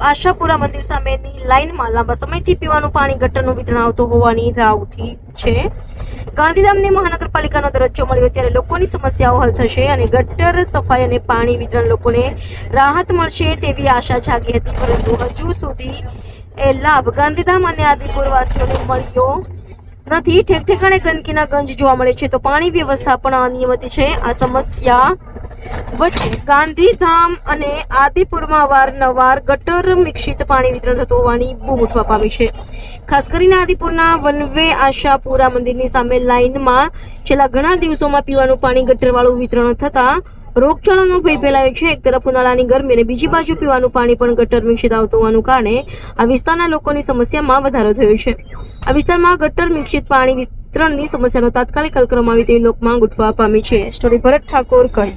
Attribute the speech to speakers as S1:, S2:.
S1: આશાપુરા મંદિર સામેની લાઇનમાં લાંબા સમયથી પીવાનું પાણી ગટરનું વિતરણ આવતું હોવાની રાવ ઉઠી છે. ગાંધીધામની મહાનગરપાલિકાનો દરજ્જો મળ્યો ત્યારે લોકોની સમસ્યાઓ હલ થશે અને ગટર સફાઈ અને પાણી વિતરણ લોકોને રાહત મળશે તેવી આશા જાગી હતી, પરંતુ હજુ સુધી એ લાભ ગાંધીધામ અને આદિપુરવાસીઓને મળ્યો નથી. ઠેક ઠેકાણે ગંદકીના ગંજ જોવા મળે છે તો પાણી વ્યવસ્થા પણ અનિયમિત છે. આ સમસ્યા વચ્ચે ગાંધીધામ અને આદિપુરમાં અવારનવાર ગટર મિક્ષિત પાણી વિતરણ થતું હોવાની બૂમ ઉઠવા પામી છે. ખાસ કરીને આદિપુરના વનવે આશાપુરા મંદિરની સામે લાઇનમાં છેલ્લા ઘણા દિવસોમાં પીવાનું પાણી ગટરવાળું વિતરણ થતાં રોગચાળાનો ભય ફેલાયો છે. એક તરફ ઉનાળાની ગરમી અને બીજી બાજુ પીવાનું પાણી પણ ગટર મિક્ષિત આવતું હોવાનું કારણે આ વિસ્તારના લોકોની સમસ્યામાં વધારો થયો છે. આ વિસ્તારમાં ગટર મિક્ષિત પાણી વિતરણની સમસ્યાનો તાત્કાલિક હલ કરવામાં આવે તેવી લોક માંગ ઉઠવા પામી છે. સ્ટોરી ભરત ઠાકોર, કચ્છ.